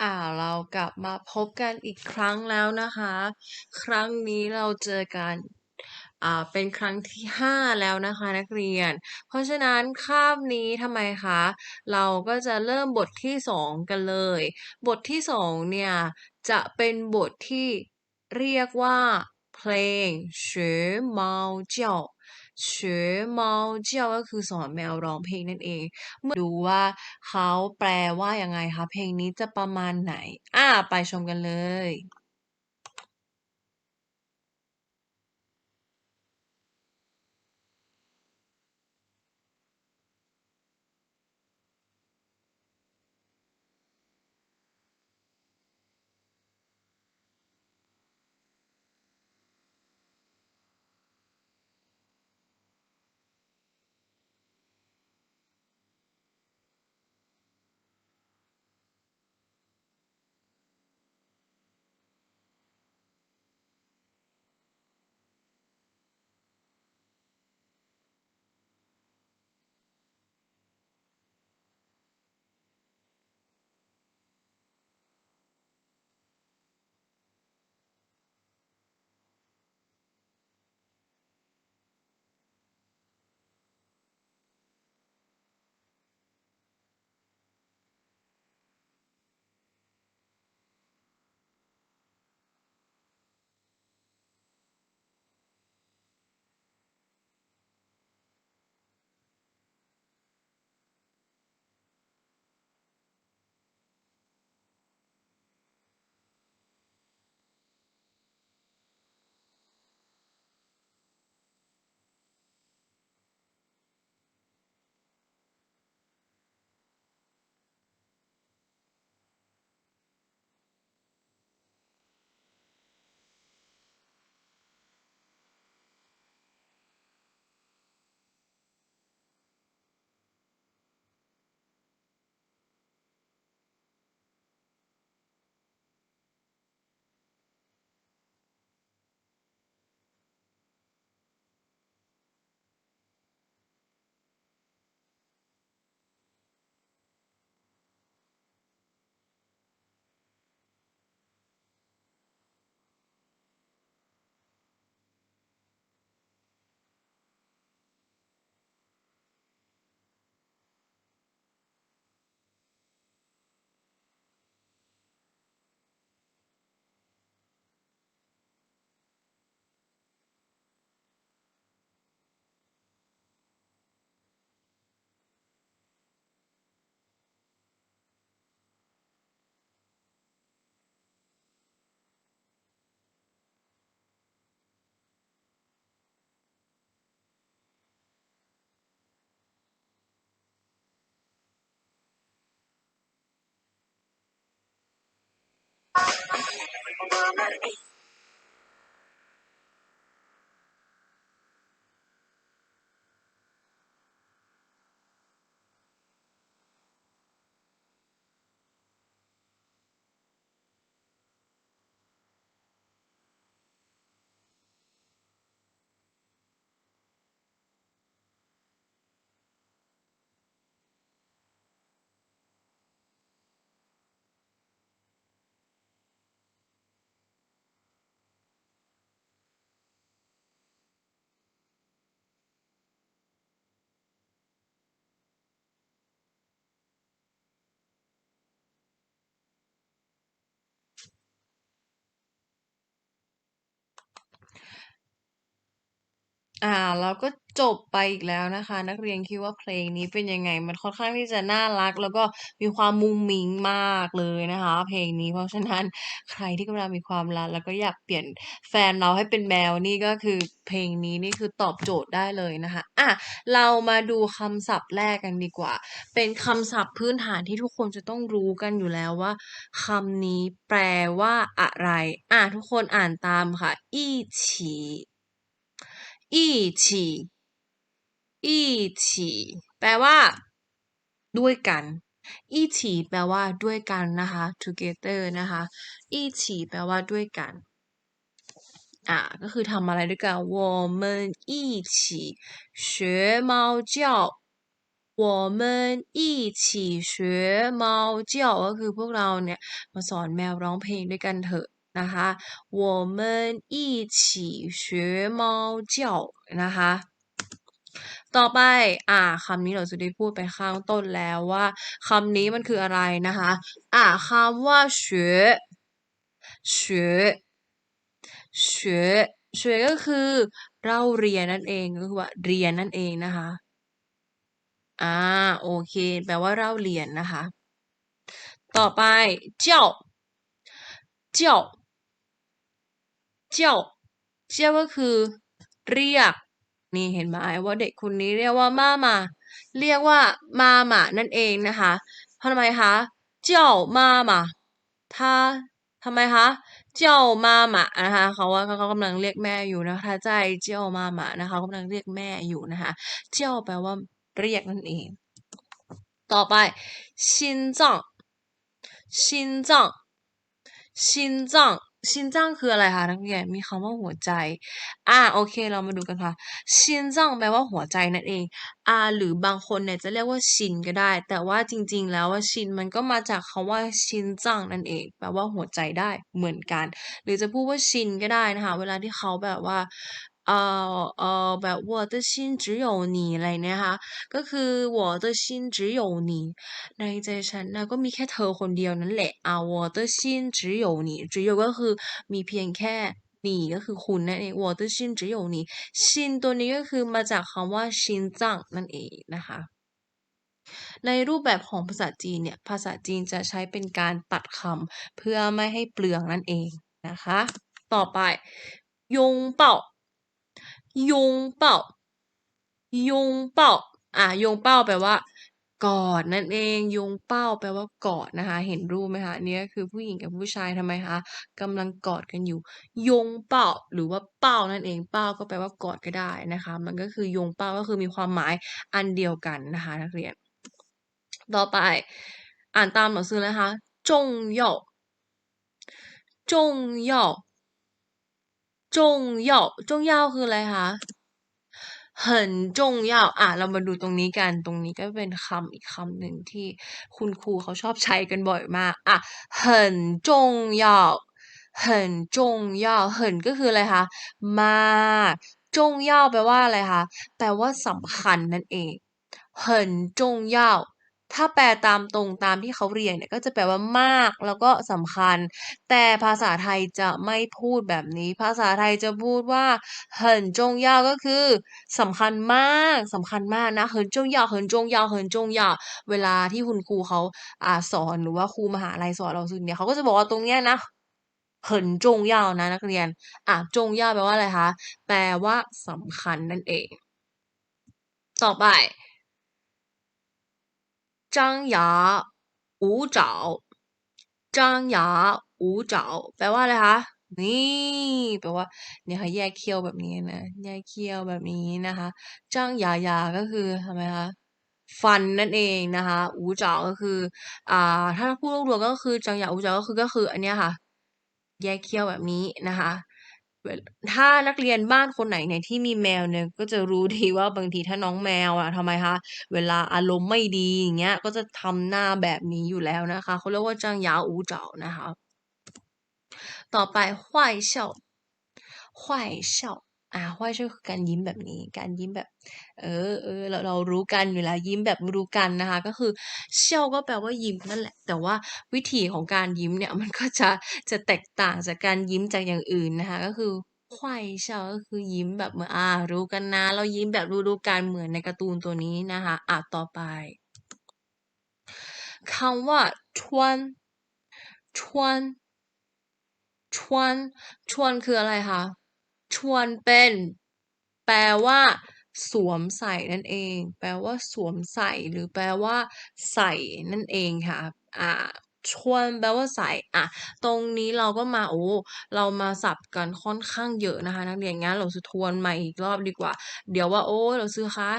อ่าเรากลับมาพบกันอีกครั้งแล้วนะคะ ครั้งนี้เราเจอกันอ่าเป็นครั้งที่ห้าแล้วนะคะนักเรียน เพราะฉะนั้นคาบนี้ทำไมคะ เราก็จะเริ่มบทที่สองกันเลย บทที่สองเนี่ย จะเป็นบทที่เรียกว่า เพลง学猫叫 เฉเมาเจียวก็คือสอนแมวร้องเพลงนั่นเอง เมื่อดูว่าเขาแปลว่ายังไงคะ เพลงนี้จะประมาณไหน อ่า ไปชมกันเลย Summer อ่า เราก็จบไปอีกแล้วนะคะ นักเรียนคิดว่าเพลงนี้เป็นยังไง มันค่อนข้างที่จะน่ารัก แล้วก็มีความมุ้งมิ้งมากเลยนะคะ เพลงนี้เพราะฉะนั้นใครที่กำลังมีความรักแล้วก็อยากเปลี่ยนแฟนเราให้เป็นแมวนี่ก็คือเพลงนี้นี่คือตอบโจทย์ได้เลยนะคะอะเรามาดูคำศัพท์แรกกันดีกว่า เป็นคำศัพท์พื้นฐานที่ทุกคนจะต้องรู้กันอยู่แล้วว่าคำนี้แปลว่าอะไร อะทุกคนอ่านตามค่ะ อีฉี อีฉีอีฉีแปลว่า ด้วยกันอีฉีแปลว่าด้วยกันนะคะ together นะคะอีฉีแปลว่าด้วยกัน อ่า ก็คือทำอะไรด้วยกัน我们一起学猫叫 我们一起学猫叫ก็คือพวกเราเนี่ยมาสอนแมวร้องเพลงด้วยกันเถอะ นะคะ我们一起学猫叫นะคะต่อไป อ่าคำนี้เราจะได้พูดไปข้างต้นแล้วว่าคำนี้มันคืออะไรนะคะ อ่าคำว่า学学学学ก็คือเราเรียนนั่นเองก็คือว่าเรียนนั่นเองนะคะอ่าโอเค แปลว่าเราเรียนนะคะ ต่อไป เจ้า เจ้า เจ้า เจ้าก็คือ เรียก นี่เห็นไหมว่าเด็กคนนี้เรียกว่ามามาเรียกว่ามามานั่นเองนะคะทำไมคะเจ้ามามาถ้าทำไมคะเจ้ามามานะคะเขาว่าเขากำลังเรียกแม่อยู่นะคะใจเจ้ามามานะคะกำลังเรียกแม่อยู่นะคะเจ้าแปลว่าเรียกนั่นเองต่อไป心脏心脏心脏 ชินจังคืออะไรคะนักเรียนมีคำว่าหัวใจ อ่าโอเค เรามาดูกันค่ะ ชินจังแปลว่าหัวใจนั่นเอง อ่า หรือบางคนเนี่ยจะเรียกว่าชินก็ได้ แต่ว่าจริง ๆ แล้วว่าชินมันก็มาจากคำว่าชินจังนั่นเอง แปลว่าหัวใจได้เหมือนกัน หรือจะพูดว่าชินก็ได้นะคะ เวลาที่เขาแบบว่า เอ่อเอ่อแบบ我的心只有你อะไรเนี่ยค่ะก็คือ我的心只有你ในใจฉันนะก็มีแค่เธอคนเดียวนั่นแหละอ่า我的心只有你只有ก็คือมีเพียงแค่你ก็คือคุณนั่นเอง我的心只有你心ตัวนี้ก็คือมาจากคำว่าชินจังนั่นเองนะคะ ในรูปแบบของภาษาจีนเนี่ย ภาษาจีนจะใช้เป็นการตัดคำเพื่อไม่ให้เปลืองนั่นเองนะคะ ต่อไปยงเป่า ยงเป่ายงเป่าอะยงเป้าแปลว่ากอดนั่นเองยงเป้าแปลว่ากอดนะคะ เห็นรูปไหมคะนี่คือผู้หญิงกับผู้ชายทำไมคะกำลังกอดกันอยู่ ยงเป้าหรือว่าเป้านั่นเองเป้าก็แปลว่ากอดก็ได้นะคะ มันก็คือยงเป้าก็คือมีความหมายอันเดียวกันนะคะ นักเรียน ต่อไปอ่านตามหนังสือเลยค่ะจง要จง要 จง要จง要คืออะไรคะ很重要อ่ะเรามาดูตรงนี้กัน ตรงนี้ก็เป็นคำอีกคำหนึ่งที่คุณครูเขาชอบใช้กันบ่อยมาก อ่ะ很重要很重要很ก็คืออะไรคะมากจง要แปลว่าอะไรคะ แปลว่าสำคัญนั่นเอง很重要 ถ้าแปลตามตรงตามที่เขาเรียงเนี่ยก็จะแปลว่ามากแล้วก็สำคัญ แต่ภาษาไทยจะไม่พูดแบบนี้ ภาษาไทยจะพูดว่าเหินจงยาวก็คือสำคัญมากสำคัญมากนะเหินจงยาวเหินจงยาวเหินจงยาวเวลาที่คุณครูเขาอ่าสอนหรือว่าครูมหาลัยสอนเราสุดเนี่ยเขาก็จะบอกว่าตรงเนี้ยนะเหินจงยาวนะนักเรียน อะจงยาวแปลว่าอะไรคะแปลว่าสำคัญนั่นเอง ต่อไป 张牙舞爪张牙舞爪แปลว่าอะไรคะ นี่แปลว่าเนี่ยค่ะแยกเคี้ยวแบบนี้นะ แยกเคี้ยวแบบนี้นะคะจ้างยายาก็คือทำไมคะ ฟันนั่นเองนะคะ อูเจ๋าก็คือ อ่า ถ้าพูดรวมก็คือจังหยาอูเจ๋าก็คือก็คือ อันเนี้ยค่ะ แยกเคี้ยวแบบนี้นะคะ ถ้านักเรียนบ้านคนไหนเนี่ยที่มีแมวเนี่ยก็จะรู้ดีว่าบางทีถ้าน้องแมวอะทำไมคะเวลาอารมณ์ไม่ดีอย่างเงี้ยก็จะทำหน้าแบบนี้อยู่แล้วนะคะเขาเรียกว่าจังหยาอูเจ๋านะคะ ต่อไป坏笑坏笑 อ่า坏笑คือการยิ้มแบบนี้ การยิ้มแบบ เออเออเราเรารู้กันอยู่แล้วยิ้มแบบรู้กันนะคะ ก็คือเชี่ยวก็แปลว่ายิ้มนั่นแหละ แต่ว่าวิธีของการยิ้มเนี่ยมันก็จะจะแตกต่างจากการยิ้มจากอย่างอื่นนะคะ ก็คือควายเชี่ยวก็คือยิ้มแบบเมื่ออ่า รู้กันนะ เรายิ้มแบบรู้รู้กันเหมือนในการ์ตูนตัวนี้นะคะ อะต่อไปคำว่าชวนชวนชวนชวนคืออะไรคะ ชวนเป็น แปลว่า สวมใส่นั่นเอง แปลว่า สวมใส่ หรือแปลว่า ใส่นั่นเองค่ะ อ่าชวนแปลว่าใส่อะตรงนี้เราก็มาโอ้เรามาสับกันค่อนข้างเยอะนะคะ นักเรียนงั้นเราจะทวนใหม่อีกรอบดีกว่า เดี๋ยวว่า โอ้เราซื้อคะ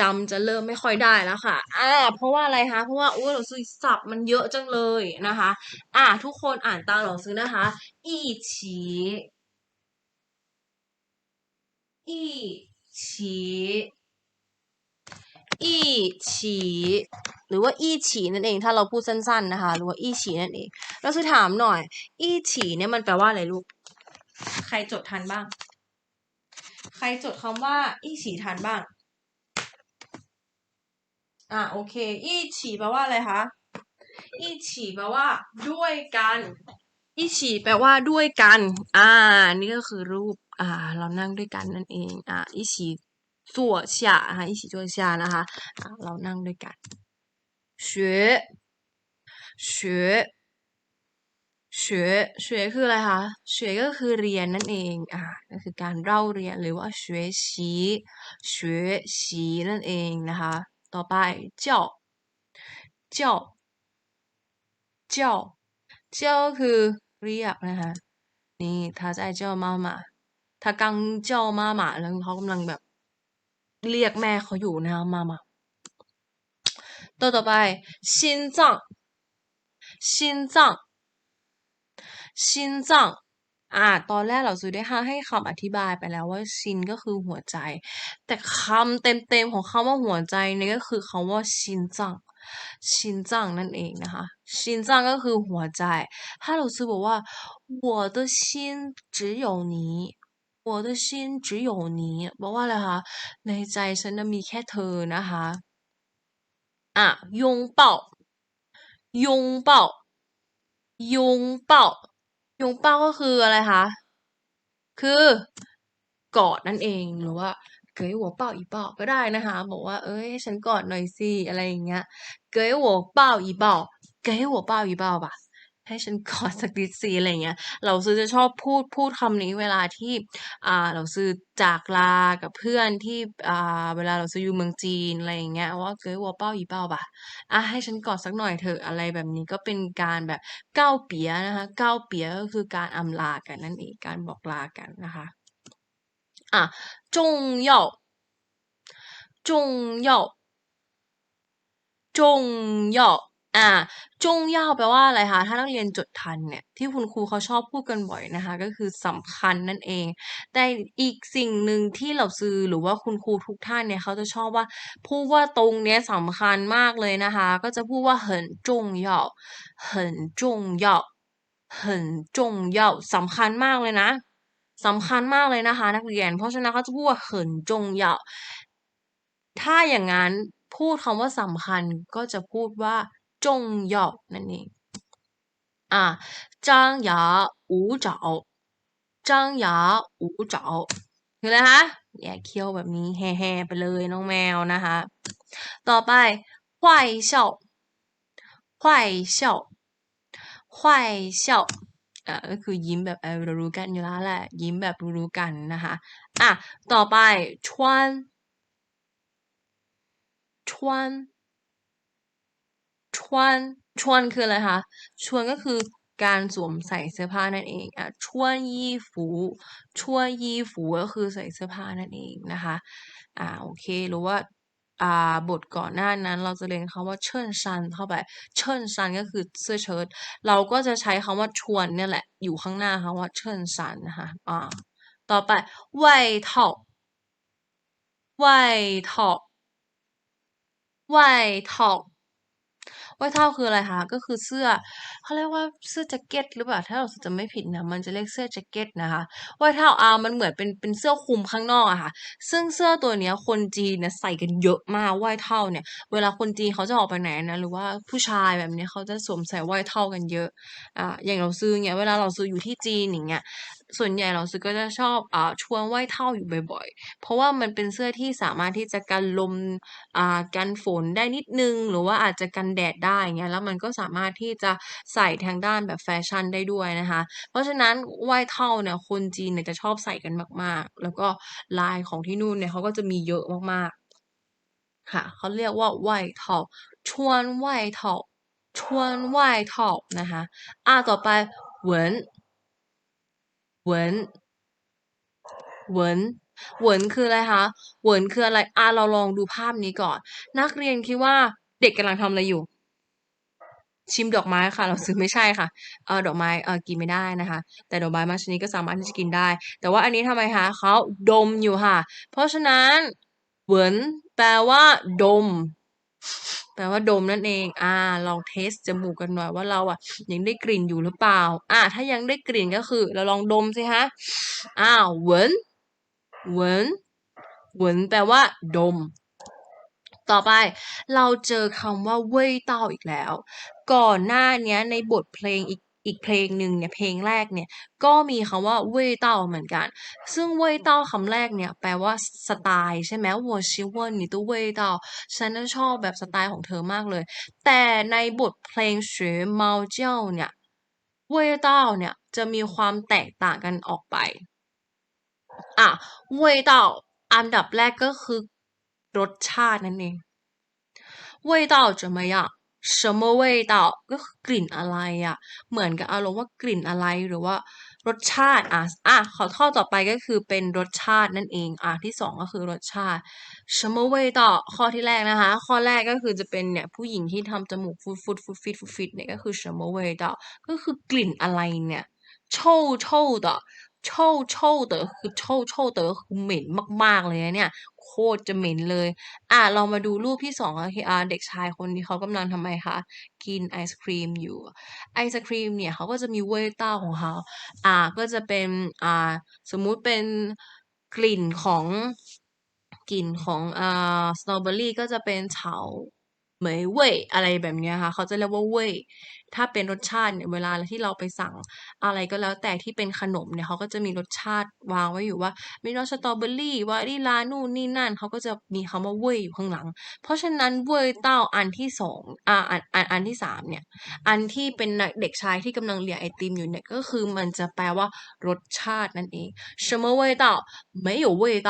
จำจะเริ่มไม่ค่อยได้แล้วค่ะ อ่า เพราะว่าอะไรคะ เพราะว่าโอ้หนังสือศัพท์มันเยอะจังเลยนะคะ อ่า ทุกคนอ่านตามหนังสือนะคะ一起一起อีฉีหรือว่าอีฉีนั่นเอง ถ้าเราพูดสั้น ๆ นะคะ หรือว่าอีฉีนั่นเอง เราจะถามหน่อย อีฉีเนี่ยมันแปลว่าอะไรลูก ใครจดทันบ้าง ใครจดคำว่า อีฉีทันบ้าง อะโอเค อีฉีแปลว่าอะไรคะ อีฉีแปลว่า ด้วยกัน อีฉีแปลว่าด้วยกัน อ่า นี่ก็คือรูป อ่า เรานั่งด้วยกันนั่นเอง อ่า一起坐下นะคะ一起坐下นะคะอ่าเรานั่งด้วยกัน学学学学คืออะไรคะ学ก็คือเรียนนั่นเอง อ่า ก็คือการเล่าเรียนหรือว่า学习学习นั่นเองนะคะ ต่อไป叫叫叫叫คือเรียกนะคะ นี่他在叫妈妈 他刚叫妈妈แล้วเขากำลังแบบ เรียกแม่เขาอยู่นะคะมามาตัวต่อไป心脏心脏心脏อ่า ตอนแรกเราซื้อได้ห้าให้คำอธิบายไปแล้วว่าชินก็คือหัวใจ แต่คำเต็มๆของคำว่าหัวใจเนี่ยก็คือคำว่าชินจังชินจังนั่นเองนะคะชินจังก็คือหัวใจ ถ้าเราซื้อบอกว่า我的心只有你 我的心只有你บอกว่าอะไรคะ ในใจฉันนะมีแค่เธอนะคะ อะ拥抱拥抱拥抱拥抱ก็คืออะไรคะ คือกอดนั่นเองหรือว่าเกยหัวเป่าอีเป่าก็ได้นะคะ บอกว่า เอ้ยให้ฉันกอดหน่อยสิอะไรอย่างเงี้ยเกยหัวเป่าอีเป่าเกยหัวเป่าอีเป่าปะ ให้ฉันกอดสักนิดสิอะไรเงี้ยเราซื้อจะชอบพูดพูดคำนี้เวลาที่อ่าเราซื้อจากลากับเพื่อนที่อ่าเวลาเราซื้ออยู่เมืองจีนอะไรเงี้ยว่าเกยวัวเป้าอีเป้าป่ะอะให้ฉันกอดสักหน่อยเถอะอะไรแบบนี้ก็เป็นการแบบเก้าเปียนะคะเก้าเปียก็คือการอำลากันนั่นเองการบอกลากันนะคะอะจงเย่าจงเย่าจงเย่าอ่าจงย่าแปลว่าอะไรคะ ถ้านักเรียนจดทันเนี่ย ที่คุณครูเขาชอบพูดกันบ่อยนะคะ ก็คือสำคัญนั่นเอง แต่อีกสิ่งหนึ่งที่เราซื้อหรือว่าคุณครูทุกท่านเนี่ยเขาจะชอบว่าพูดว่าตรงเนี้ยสำคัญมากเลยนะคะ ก็จะพูดว่า很重要很重要很重要สำคัญมากเลยนะสำคัญมากเลยนะคะ นักเรียน เพราะฉะนั้นเขาจะพูดว่า很重要ถ้าอย่างนั้นพูดคำว่าสำคัญก็จะพูดว่า 重要นั่นเองอ่า张牙舞爪张牙舞爪คืออะไรคะแย่เคี้ยวแบบนี้แห่ๆไปเลยน้องแมวนะคะ ต่อไป坏笑坏笑坏笑อ่าก็คือยิ้มแบบเออรู้กันอยู่แล้วแหละ ยิ้มแบบรู้กันนะคะอ่ะต่อไป穿穿ชวน ชวนชวนคืออะไรคะ ชวนก็คือการสวมใส่เสื้อผ้านั่นเองอะชวนยี่ฝูชวนยี่ฝูก็คือใส่เสื้อผ้านั่นเองนะคะอ่าโอเคหรือว่าอ่าบทก่อนหน้านั้นเราจะเรียนคำว่าเชิญซันเข้าไป เชิญซันก็คือเสื้อเชิ้ตเราก็จะใช้คำว่าชวนเนี่ยแหละ อยู่ข้างหน้าคำว่าเชิญซันนะคะอ่าต่อไปไหวเถาไหวเถาไหวเถา ยเท่าคืออะไรคะก็คือเสื้อเขาเรียกว่าเสื้อแจ็คเก็ตหรือเปล่าถ้าเราจะไม่ผิดนะมันจะเรียกเสื้อแจ็คเก็ตนะคะว่ายเท่าอามันเหมือนเป็นเป็นเสื้อคลุมข้างนอกอะค่ะ ซึ่งเสื้อตัวเนี้ยคนจีนเนี่ยใส่กันเยอะมากว่ายเท่าเนี่ย เวลาคนจีนเขาจะออกไปไหนนะหรือว่าผู้ชายแบบนี้เขาจะสวมใส่ว่ายเท่ากันเยอะอ่าอย่างเราซื้อเนี่ยเวลาเราซื้ออยู่ที่จีนอย่างเงี้ย ส่วนใหญ่เราซื้อก็จะชอบอ่าชวนว่ายเท่าอยู่บ่อยๆ เพราะว่ามันเป็นเสื้อที่สามารถที่จะกันลมอ่ากันฝนได้นิดนึง หรือว่าอาจจะกันแดดได้เงี้ยแล้วมันก็สามารถที่จะใส่ทางด้านแบบแฟชั่นได้ด้วยนะคะ เพราะฉะนั้นไหว้เท่าเนี่ยคนจีนเนี่ยจะชอบใส่กันมากๆ แล้วก็ลายของที่นู่นเนี่ยเขาก็จะมีเยอะมากๆ ค่ะเขาเรียกว่าไหว้เท่าชวนไหว้เท่าชวนไหว้เท่านะคะอ่าต่อไปเหวิน เหวินเหวินเหวินคืออะไรคะเหวินคืออะไรอ่าเราลองดูภาพนี้ก่อน นักเรียนคิดว่าเด็กกำลังทำอะไรอยู่ ชิมดอกไม้ค่ะ เราซื้อไม่ใช่ค่ะเออดอกไม้เออกินไม่ได้นะคะ แต่ดอกไม้บางชนิดก็สามารถที่จะกินได้ แต่ว่าอันนี้ทำไมคะเขาดมอยู่ค่ะ เพราะฉะนั้นเหวินแปลว่า ดม แปลว่าดมนั่นเอง อ่า ลองเทสจมูกกันหน่อยว่าเราอะยังได้กลิ่นอยู่หรือเปล่า อ่า ถ้ายังได้กลิ่นก็คือ เราลองดมสิคะอ้าวเหวินเหวินเหวินแปลว่า ดม ต่อไปเราเจอคำว่าเว่ยเต้าอีกแล้ว ก่อนหน้านี้ในบทเพลงอีก อีกเพลงหนึ่งเนี่ยเพลงแรกเนี่ย ก็มีคำว่าเว่ยเต้าเหมือนกัน ซึ่งเว่ยเต้าคำแรกเนี่ยแปลว่าสไตล์ใช่ไหม我喜欢你的味道ฉันน่ะชอบแบบสไตล์ของเธอมากเลย แต่ในบทเพลง学猫叫เนี่ยเว่ยเต้าเนี่ยจะมีความแตกต่างกันออกไป อ่ะเว่ยเต้าอันดับแรกก็คือ รสชาตินั่นเอง味道怎么样 什么味道ก็คือกลิ่นอะไรอ่ะ เหมือนกับอารมณ์ว่ากลิ่นอะไรหรือว่า รสชาติ อ่ะอ่ะขอข้อต่อไปก็คือเป็นรสชาตินั่นเอง อ่ะที่สองก็คือรสชาติ什么味道ข้อที่แรกนะคะ ข้อแรกก็คือจะเป็นเนี่ยผู้หญิงที่ทำจมูกฟุดฟุดฟุดฟิตฟุดฟิตเนี่ยก็คือ什么味道ก็คือกลิ่นอะไรเนี่ย臭臭的臭臭的คือ臭臭的คือเหม็นมาก ๆ เลยนะเนี่ย โคตรจะเหม็นเลย อะเรามาดูรูปที่สองโอเคอะเด็กชายคนนี้เขากำลังทำไมคะ กินไอศครีมอยู่ ไอศครีมเนี่ยเขาก็จะมีเวต้าของเขา อ่าก็จะเป็นอ่าสมมุติเป็นกลิ่นของกลิ่นของอ่าสตรอเบอรี่ก็จะเป็นเฉา เหมยเว่ยอะไรแบบเนี้ยค่ะ เขาจะเรียกว่าเว่ย ถ้าเป็นรสชาติเนี่ยเวลาที่เราไปสั่งอะไรก็แล้วแต่ที่เป็นขนมเนี่ยเขาก็จะมีรสชาติวางไว้อยู่ว่า มีรสสตรอเบอรี่วานิลลานู่นนี่นั่นเขาก็จะมีคำว่าเว่ยอยู่ข้างหลัง เพราะฉะนั้นเว่ยเต้าอันที่สองอ่าอันอันอันที่สามเนี่ย อันที่เป็นเด็กชายที่กำลังเลียไอติมอยู่เนี่ยก็คือมันจะแปลว่ารสชาตินั่นเอง什么味道没有味道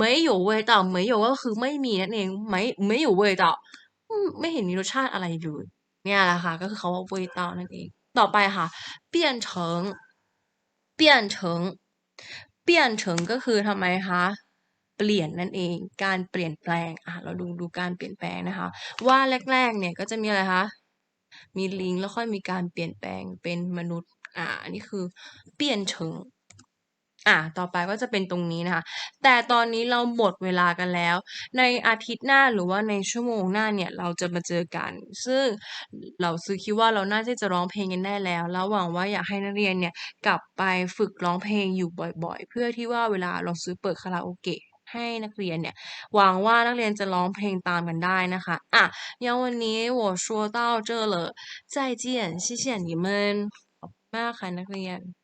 没有味道没有ก็คือไม่มีนั่นเองไม่ไม่有味道อืม ไม่เห็นมีรสชาติอะไรเลย เนี่ยแหละค่ะ ก็คือเขาว่าเว่ยเต้านั่นเอง ต่อไปค่ะ เปลี่ยนเฉิง เปลี่ยนเฉิง เปลี่ยนเฉิงก็คือทำไมคะ เปลี่ยนนั่นเอง การเปลี่ยนแปลง อะ เราดูดูการเปลี่ยนแปลงนะคะ ว่าแรก ๆ เนี่ยก็จะมีอะไรคะ มีลิงแล้วค่อยมีการเปลี่ยนแปลงเป็นมนุษย์ อ่านนี้คือ เปลี่ยนเฉิง อ่ะ ต่อไปก็จะเป็นตรงนี้นะคะ แต่ตอนนี้เราหมดเวลากันแล้ว ในอาทิตย์หน้าหรือว่าในชั่วโมงหน้าเนี่ยเราจะมาเจอกัน ซึ่งเราซื้อคิดว่าเราน่าที่จะร้องเพลงกันได้แล้ว แล้วหวังว่าอยากให้นักเรียนเนี่ยกลับไปฝึกร้องเพลงอยู่บ่อยๆ เพื่อที่ว่าเวลาเราซื้อเปิดคาราโอเกะให้นักเรียนเนี่ย หวังว่านักเรียนจะร้องเพลงตามกันได้นะคะอ่ะยังวันนี้我说到这了再见谢谢你们ขอบคุณมากค่ะนักเรียน